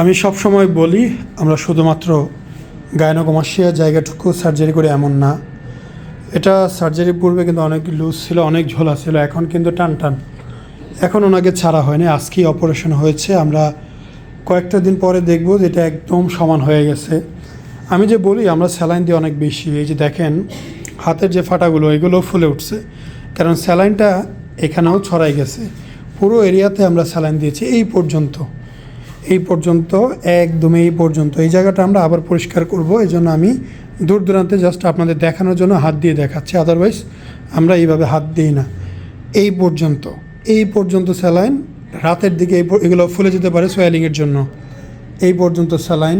আমি সব সময় বলি, আমরা শুধুমাত্র গায়নোকমার্শিয়া জায়গাটুকু সার্জারি করি এমন না। এটা সার্জারির পূর্বে কিন্তু অনেক লুজ ছিল, অনেক ঝোলা ছিল, এখন কিন্তু টান টান। এখন ওনাকে ছাড়া হয়নি, আজকেই অপারেশন হয়েছে। আমরা কয়েকটা দিন পরে দেখব যে এটা একদম সমান হয়ে গেছে। আমি যে বলি, আমরা স্যালাইন দিয়ে অনেক বেশি, এই যে দেখেন, হাতের যে ফাটাগুলো, এগুলো ফুলে উঠছে। কারণ স্যালাইনটা এখানেও ছড়াই গেছে। পুরো এরিয়াতে আমরা স্যালাইন দিয়েছি, এই পর্যন্ত। এই পর্যন্ত একদম এই পর্যন্ত। এই জায়গাটা আমরা আবার পরিষ্কার করব এই জন্য আমি দূর দূরান্তে জাস্ট আপনাদের দেখানোর জন্য হাত দিয়ে দেখাচ্ছি আদারওয়াইজ আমরা এইভাবে হাত দিই না। এই পর্যন্ত এই পর্যন্ত স্যালাইন রাতের দিকে এই এগুলো ফুলে যেতে পারে সোয়েলিংয়ের জন্য। এই পর্যন্ত স্যালাইন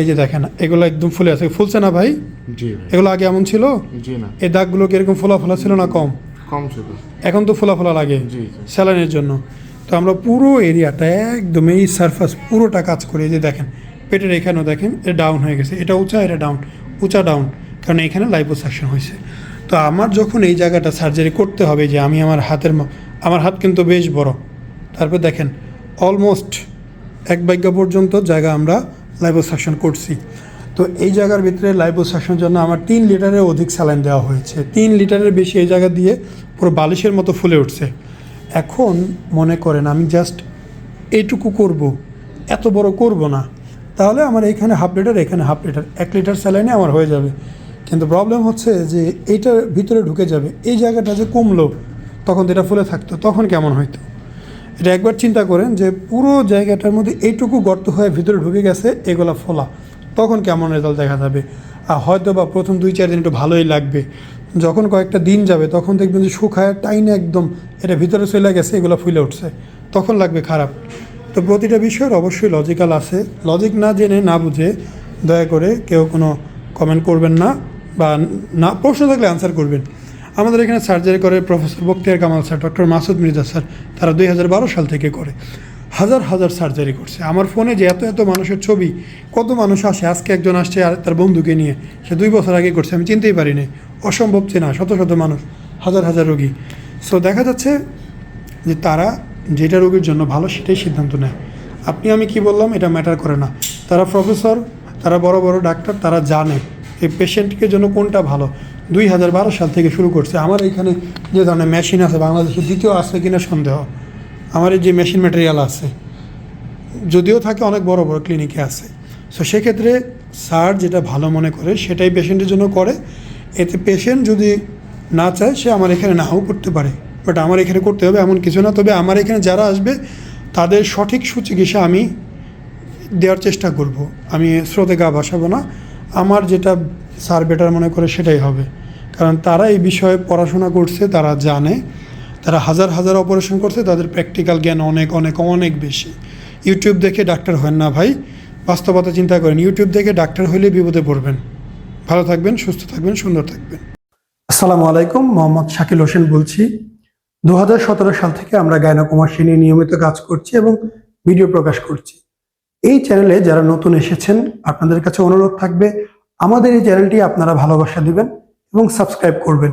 এই যে দেখেন এগুলো একদম ফুলে আছে। ফুলছে না ভাই? এগুলো আগে এমন ছিল? এই দাগগুলো কি এরকম ফোলা ফোলা ছিল না কম? কম ছিল। এখন তো ফোলা ফোলা লাগে স্যালাইনের জন্য। তো আমরা পুরো এরিয়াটা একদম এই সারফেস পুরোটা কাজ করি। যে দেখেন, পেটের এখানেও দেখেন, এটা ডাউন হয়ে গেছে। এটা উঁচা, এটা ডাউন উঁচা ডাউন কারণ এখানে লাইপোসাকশন হয়েছে। তো আমার যখন এই জায়গাটা সার্জারি করতে হবে, যে আমি আমার হাতের আমার হাত কিন্তু বেশ বড়। তারপর দেখেন অলমোস্ট এক ভাগ্য পর্যন্ত জায়গা আমরা লাইপোসাকশন করছি। তো এই জায়গার ভিতরে লাইপোসাকশনের জন্য আমার তিন লিটারের অধিক স্যালাইন দেওয়া হয়েছে। তিন লিটারের বেশি এই জায়গা দিয়ে পুরো বালিশের মতো ফুলে উঠছে। এখন মনে করেন আমি জাস্ট এইটুকু করব, এত বড় করব না। তাহলে আমার এখানে হাফ লিটার এখানে হাফ লিটার এক লিটার স্যালাইনে আমার হয়ে যাবে। কিন্তু প্রবলেম হচ্ছে যে এইটার ভিতরে ঢুকে যাবে, এই জায়গাটা যে কমলো, তখন এটা ফুলে থাকতো, তখন কেমন হইতো? এটা একবার চিন্তা করেন যে পুরো জায়গাটার মধ্যে এইটুকু গর্ত হয়ে ভিতরে ঢুকে গেছে, এগুলা ফোলা, তখন কেমন রেজাল্ট দেখা যাবে? আর হয়তো বা প্রথম দুই, চার দিন একটু ভালোই লাগবে। যখন কয়েকটা দিন যাবে, তখন দেখবেন যে শুকায় টাইনে একদম এটা ভিতরে চলে গেছে, এগুলো ফুলে উঠছে। তখন লাগবে খারাপ। তো প্রতিটা বিষয়ের অবশ্যই লজিক্যাল আছে। লজিক না জেনে, না বুঝে, দয়া করে কেউ কোনো কমেন্ট করবেন না বা না, প্রশ্ন থাকলে আনসার করবেন। আমাদের এখানে সার্জারি করে professor Bakhtiar Kamal sir doctor Masud Mirza sir তারা দুই হাজার বারো সাল থেকে করে। হাজার হাজার সার্জারি করছে। আমার ফোনে যে এত এত মানুষের ছবি, কত মানুষ আসে, আজকে একজন আসছে আর তার বন্ধুকে নিয়ে, সে দুই বছর আগে করছে, আমি চিনতেই পারিনি। অসম্ভব চেনা, শত শত মানুষ, হাজার হাজার রোগী। সো দেখা যাচ্ছে যে তারা যেটা রোগীর জন্য ভালো, সেটাই সিদ্ধান্ত নেয়। আপনি, আমি কি বললাম, এটা ম্যাটার করে না। তারা প্রফেসর তারা বড় বড় ডাক্তার, তারা জানে এই পেশেন্টকে জন্য কোনটা ভালো। দুই হাজার বারো সাল থেকে শুরু করছে। আমার এখানে যে ধরনের মেশিন আছে, বাংলাদেশে দ্বিতীয় আছে কিনা সন্দেহ। আমার যে মেশিন ম্যাটেরিয়াল আছে, যদিও থাকে অনেক বড় বড় ক্লিনিকে আছে সো সেক্ষেত্রে স্যার যেটা ভালো মনে করে সেটাই পেশেন্টের জন্য করে। এতে পেশেন্ট যদি না চায়, সে আমার এখানে নাও করতে পারে। বাট আমার এখানে করতে হবে এমন কিছু না, তবে আমার এখানে যারা আসবে, তাদের সঠিক সুচিকিৎসা আমি দেওয়ার চেষ্টা করব। আমি স্রোতে গা ভাসাবো না। আমার যেটা স্যার বেটার মনে করে সেটাই হবে। কারণ তারা এই বিষয়ে পড়াশোনা করছে, তারা জানে। তারা হাজার হাজার অপারেশন করছে, তাদের প্র্যাকটিক্যাল জ্ঞান অনেক অনেক অনেক বেশি। ইউটিউব দেখে ডাক্তার হয় না ভাই, বাস্তবতা চিন্তা করেন। ইউটিউব দেখে ডাক্তার হইলে বিপদে পড়বেন। ভালো থাকবেন, সুস্থ থাকবেন, সুন্দর থাকবেন। আসসালামু আলাইকুম, মোহাম্মদ শাকিল হোসেন বলছি। দু হাজার সতেরো সাল থেকে আমরা গায়নাকুমার নিয়ে নিয়মিত কাজ করছি এবং ভিডিও প্রকাশ করছি। এই চ্যানেলে যারা নতুন এসেছেন, আপনাদের কাছে অনুরোধ থাকবে, আমাদের এই চ্যানেলটি আপনারা ভালোবাসা দিবেন এবং সাবস্ক্রাইব করবেন।